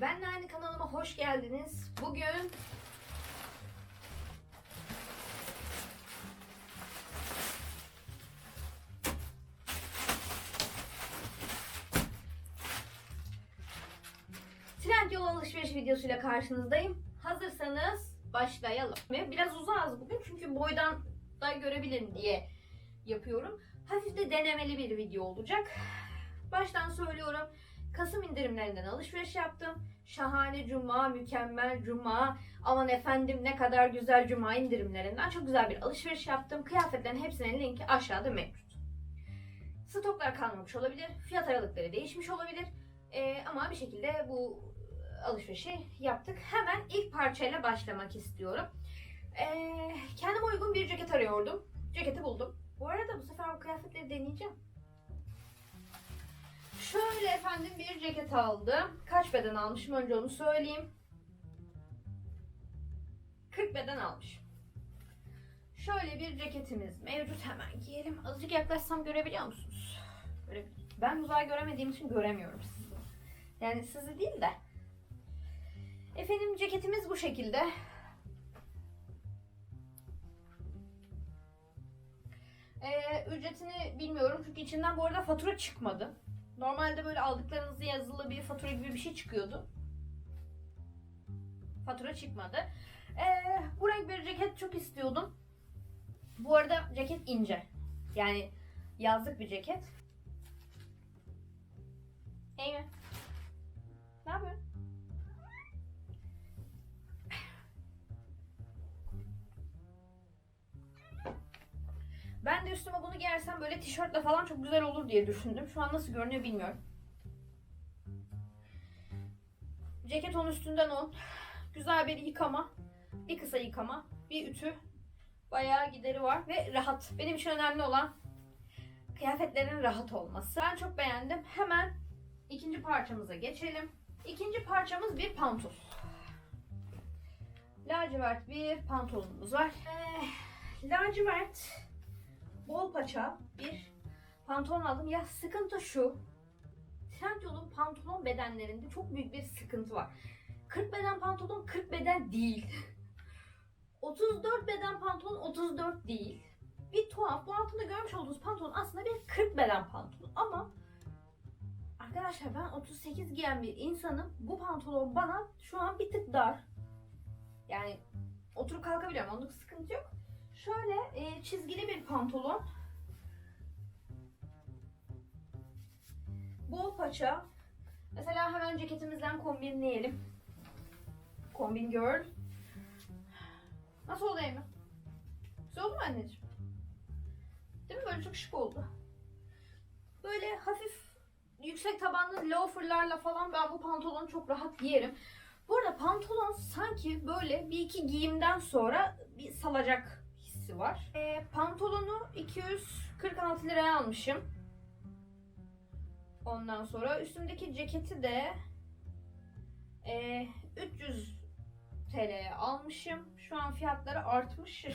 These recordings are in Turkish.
Ben de aynı kanalıma hoş geldiniz. Bugün Trendyol alışveriş videosuyla karşınızdayım. Hazırsanız başlayalım. Biraz uzağız bugün çünkü boydan da görebilirim diye yapıyorum. Hafif de denemeli bir video olacak. Baştan söylüyorum. Kasım indirimlerinden alışveriş yaptım. Şahane cuma, mükemmel cuma. Aman efendim ne kadar güzel cuma indirimlerinden çok güzel bir alışveriş yaptım. Kıyafetlerin hepsinin linki aşağıda mevcut. Stoklar kalmamış olabilir. Fiyat aralıkları değişmiş olabilir. Ee, ama bir şekilde bu alışverişi yaptık. Hemen ilk parçayla başlamak istiyorum. Ee, kendime uygun bir ceket arıyordum. Ceketi buldum. Bu arada bu sefer bu kıyafetleri deneyeceğim. Şöyle efendim bir ceket aldım. Kaç beden almışım önce onu söyleyeyim. 40 beden almışım. Şöyle bir ceketimiz mevcut. Hemen giyelim. Azıcık yaklaşsam görebiliyor musunuz? Ben uzağa göremediğim için göremiyorum sizi. Yani sizi değil de. Efendim ceketimiz bu şekilde. Ee, ücretini bilmiyorum çünkü içinden bu arada fatura çıkmadı. Normalde böyle aldıklarınızı yazılı bir fatura gibi bir şey çıkıyordu. Fatura çıkmadı. Ee, bu renk bir ceket çok istiyordum. Bu arada ceket ince. Yani yazlık bir ceket. İyi giyersem böyle tişörtle falan çok güzel olur diye düşündüm. Şu an nasıl görünüyor bilmiyorum. Ceket 10 üstünden 10. Güzel bir yıkama. Bir kısa yıkama. Bir ütü. Bayağı gideri var ve rahat. Benim için önemli olan kıyafetlerin rahat olması. Ben çok beğendim. Hemen ikinci parçamıza geçelim. İkinci parçamız bir pantol. Lacivert bir pantolonumuz var. Ee, lacivert bol paça bir pantolon aldım. Ya sıkıntı şu. Trendyol'un pantolon bedenlerinde çok büyük bir sıkıntı var. 40 beden pantolon 40 beden değil. 34 beden pantolon 34 değil. Bir tuhaf. Bu altında görmüş olduğunuz pantolon aslında bir 40 beden pantolon ama arkadaşlar ben 38 giyen bir insanım. Bu pantolon bana şu an bir tık dar. Yani oturup kalkabiliyorum. Onluk sıkıntı yok. Şöyle e, çizgili bir pantolon. Bol paça. Mesela hemen ceketimizden kombinleyelim. Kombin girl. Nasıl oldu Eymen? Güzel oldu mu anneciğim? Değil mi? Böyle çok şık oldu. Böyle hafif yüksek tabanlı loaferlarla falan ben bu pantolonu çok rahat giyerim. Bu arada pantolon sanki böyle bir iki giyimden sonra bir salacak hissi var. Ee, pantolonu 246 liraya almışım. Ondan sonra üstümdeki ceketi de e, 300 TL'ye almışım. Şu an fiyatları artmış.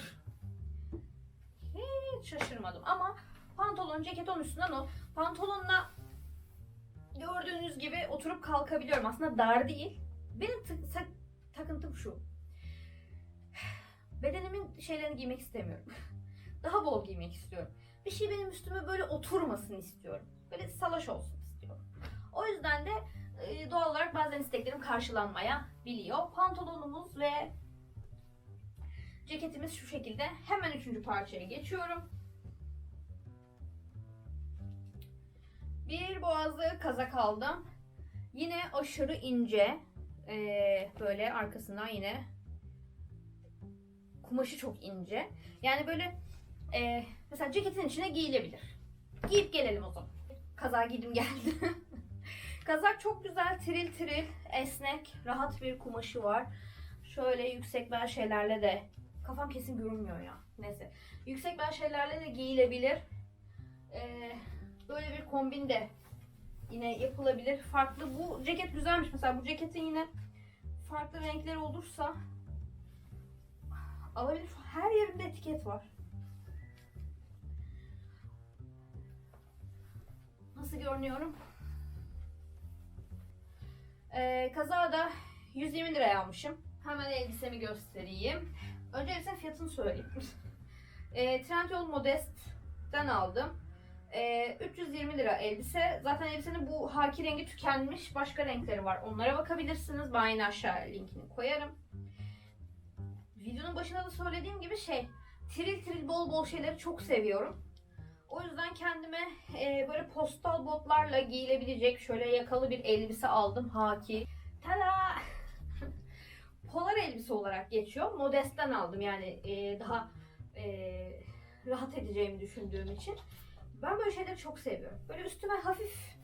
Hiç şaşırmadım ama pantolon ceket onun üstünden o. Pantolonla gördüğünüz gibi oturup kalkabiliyorum. Aslında dar değil. Benim tık- takıntım şu. Bedenimin şeylerini giymek istemiyorum. Daha bol giymek istiyorum. Bir şey benim üstüme böyle oturmasın istiyorum. Böyle salaş olsun istiyorum. O yüzden de e, doğal olarak bazen isteklerim karşılanmaya biliyor. Pantolonumuz ve ceketimiz şu şekilde. Hemen üçüncü parçaya geçiyorum. Bir boğazlı kazak aldım. Yine aşırı ince. Ee, böyle arkasından yine kumaşı çok ince. Yani böyle e, mesela ceketin içine giyilebilir. Giyip gelelim o zaman. Kazağı giydim geldi. Kazak çok güzel, tiril tiril, esnek, rahat bir kumaşı var. Şöyle yüksek bel şeylerle de kafam kesin görünmüyor ya. Neyse. Yüksek bel şeylerle de giyilebilir. Ee, böyle bir kombin de yine yapılabilir. Farklı bu ceket güzelmiş. Mesela bu ceketin yine farklı renkleri olursa alabilir. Her yerinde etiket var. Nasıl görünüyorum? Ee, kazada 120 liraya almışım. Hemen elbisemi göstereyim. Önce elbisenin fiyatını söyleyeyim. e, Trendyol Modest'ten aldım. Ee, 320 lira elbise. Zaten elbisenin bu haki rengi tükenmiş. Başka renkleri var. Onlara bakabilirsiniz. Ben yine aşağı linkini koyarım. Videonun başında da söylediğim gibi şey, tril tril bol bol şeyleri çok seviyorum. O yüzden kendime e, böyle postal botlarla giyilebilecek şöyle yakalı bir elbise aldım. Haki. Tada! Polar elbise olarak geçiyor. Modest'ten aldım yani e, daha e, rahat edeceğimi düşündüğüm için. Ben böyle şeyleri çok seviyorum. Böyle üstüme hafif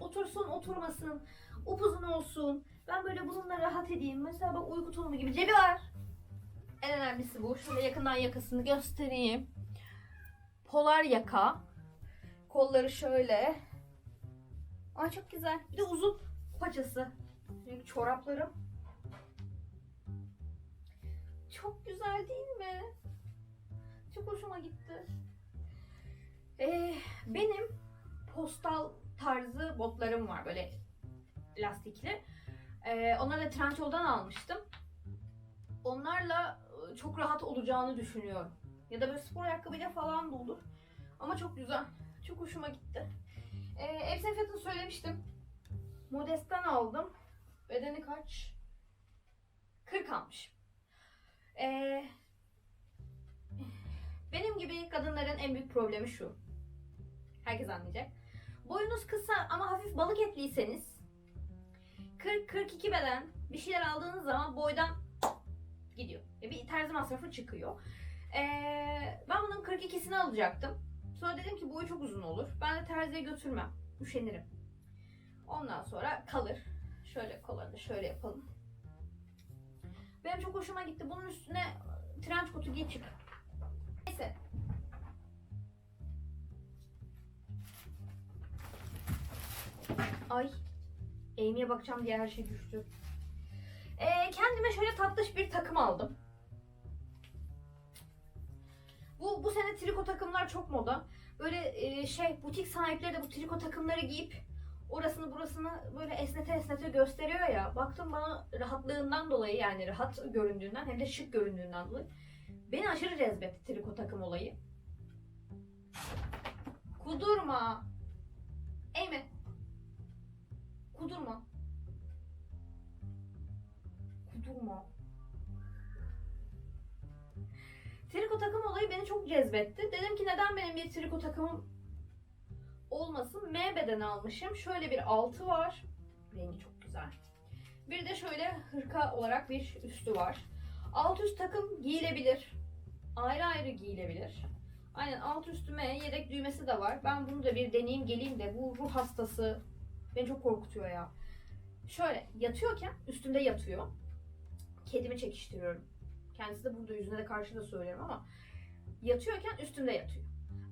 otursun oturmasın, upuzun olsun. Ben böyle bununla rahat edeyim. Mesela bak uyku tulumu gibi cebi var. En önemlisi bu. Şöyle yakından yakasını göstereyim. Polar yaka. Kolları şöyle. Ay çok güzel. Bir de uzun paçası. Benim çoraplarım. Çok güzel değil mi? Çok hoşuma gitti. Ee, benim postal tarzı botlarım var böyle lastikli. Ee, onları da Trendyol'dan almıştım. Onlarla çok rahat olacağını düşünüyorum. Ya da böyle spor ayakkabıyla falan da olur. Ama çok güzel. Çok hoşuma gitti. Ee, elbise fiyatını söylemiştim. Modest'ten aldım. Bedeni kaç? 40 almış. Ee, benim gibi kadınların en büyük problemi şu. Herkes anlayacak. Boyunuz kısa ama hafif balık etliyseniz 40-42 beden bir şeyler aldığınız zaman boydan gidiyor. Ya Bir terzi masrafı çıkıyor. Ee, ben bunun 42'sini alacaktım. Sonra dedim ki boyu çok uzun olur. Ben de terziye götürmem. Üşenirim. Ondan sonra kalır. Şöyle kollarını şöyle yapalım. Benim çok hoşuma gitti. Bunun üstüne trench coat'u giy çık. Neyse. Ay. Amy'ye bakacağım diye her şey düştü. Ee, kendime şöyle tatlış bir takım aldım. Bu, bu sene triko takımlar çok moda. Böyle e, şey butik sahipleri de bu triko takımları giyip orasını burasını böyle esnete esnete gösteriyor ya. Baktım bana rahatlığından dolayı yani rahat göründüğünden hem de şık göründüğünden dolayı beni aşırı cezbetti triko takım olayı. Kudurma. Kudurma. Kudurma. Çok cezbetti. Dedim ki neden benim bir triko takımım olmasın. M beden almışım. Şöyle bir altı var. Rengi çok güzel. Bir de şöyle hırka olarak bir üstü var. Alt üst takım giyilebilir. Ayrı ayrı giyilebilir. Aynen alt üstü M yedek düğmesi de var. Ben bunu da bir deneyeyim geleyim de bu ruh hastası beni çok korkutuyor ya. Şöyle yatıyorken üstümde yatıyor. Kedimi çekiştiriyorum. Kendisi de burada yüzüne de karşı da söylüyorum ama yatıyorken üstümde yatıyor.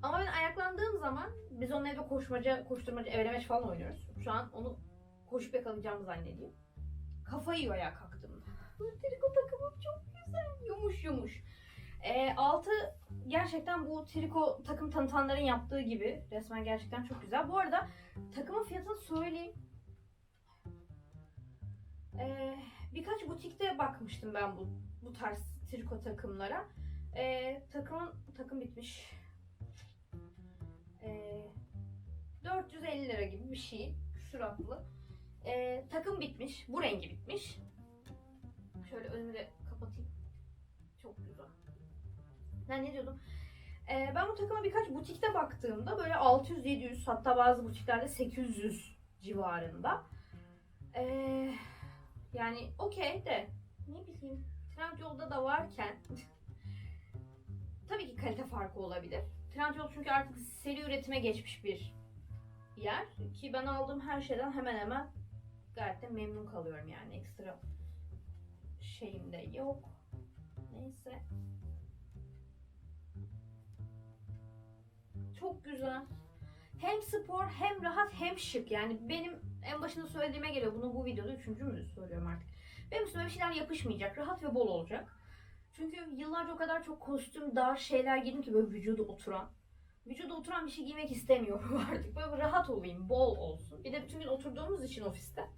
Ama ben ayaklandığım zaman biz onun evde koşmaca, koşturmaca, evlemeç falan oynuyoruz. Şu an onu koşup yakalayacağımı zannediyor. Kafayı yiyor ayağa kalktığımda. Triko takımım çok güzel. Yumuş yumuş. Ee, altı gerçekten bu triko takım tanıtanların yaptığı gibi. Resmen gerçekten çok güzel. Bu arada takımın fiyatını söyleyeyim. Ee, birkaç butikte bakmıştım ben bu bu tarz triko takımlara. Ee, takımın takım bitmiş. Ee, 450 lira gibi bir şey. Suratlı. Ee, takım bitmiş. Bu rengi bitmiş. Şöyle önümü de kapatayım. Çok güzel. Ben ne diyordum? Ee, ben bu takıma birkaç butikte baktığımda böyle 600-700 hatta bazı butiklerde 800 civarında. Ee, yani okey de ne bileyim Trendyol'da da varken tabii ki kalite farkı olabilir. Trendyol çünkü artık seri üretime geçmiş bir yer ki ben aldığım her şeyden hemen hemen gayet de memnun kalıyorum yani ekstra şeyim de yok. Neyse. Çok güzel. Hem spor hem rahat hem şık. Yani benim en başında söylediğime göre bunu bu videoda üçüncü mü söylüyorum artık. Benim üstüme bir şeyler yapışmayacak. Rahat ve bol olacak. Çünkü yıllarca o kadar çok kostüm, dar şeyler giydim ki böyle vücuda oturan. Vücuda oturan bir şey giymek istemiyorum artık. Böyle rahat olayım, bol olsun. Bir de bütün gün oturduğumuz için ofiste.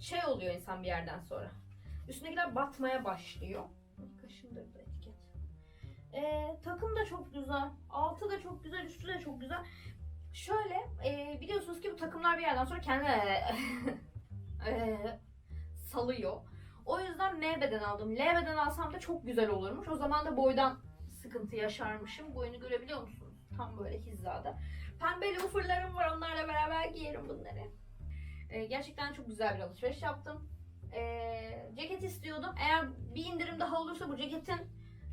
şey oluyor insan bir yerden sonra. Üstündekiler batmaya başlıyor. Kaşındır bu etiket. Ee, takım da çok güzel. Altı da çok güzel, üstü de çok güzel. Şöyle e, biliyorsunuz ki bu takımlar bir yerden sonra kendi e, salıyor. O yüzden M beden aldım. L beden alsam da çok güzel olurmuş. O zaman da boydan sıkıntı yaşarmışım. Boyunu görebiliyor musunuz? Tam böyle hizada. Pembe loaferlarım var. Onlarla beraber giyerim bunları. Ee, gerçekten çok güzel bir alışveriş yaptım. Ee, ceket istiyordum. Eğer bir indirim daha olursa bu ceketin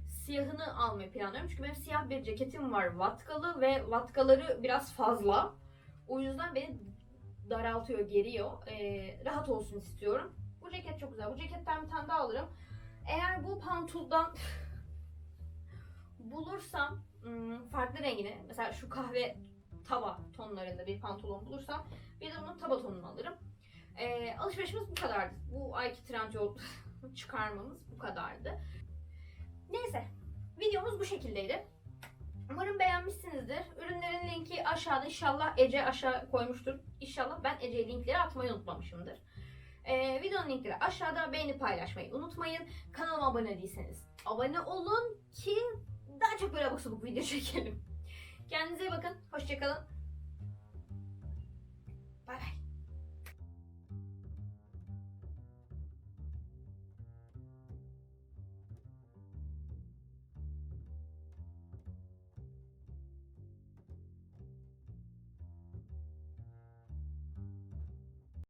siyahını almayı planlıyorum. Çünkü benim siyah bir ceketim var vatkalı ve vatkaları biraz fazla. O yüzden beni daraltıyor, geriyor. Ee, rahat olsun istiyorum. Bu ceket çok güzel. Bu ceketten bir tane daha alırım. Eğer bu pantoldan bulursam hmm, farklı rengini, mesela şu kahve tava tonlarında bir pantolon bulursam bir de onun taba tonunu alırım. Ee, alışverişimiz bu kadardı. Bu ayki Trendyol çıkarmamız bu kadardı. Neyse, videomuz bu şekildeydi. Umarım beğenmişsinizdir. Ürünlerin linki aşağıda. İnşallah Ece aşağı koymuştur. İnşallah ben Ece'ye linkleri atmayı unutmamışımdır. Ee, videonun linkleri aşağıda. Beğeni paylaşmayı unutmayın. Kanalıma abone değilseniz abone olun ki daha çok böyle abuk sabuk video çekelim. Kendinize bakın. Hoşçakalın. Bay bay.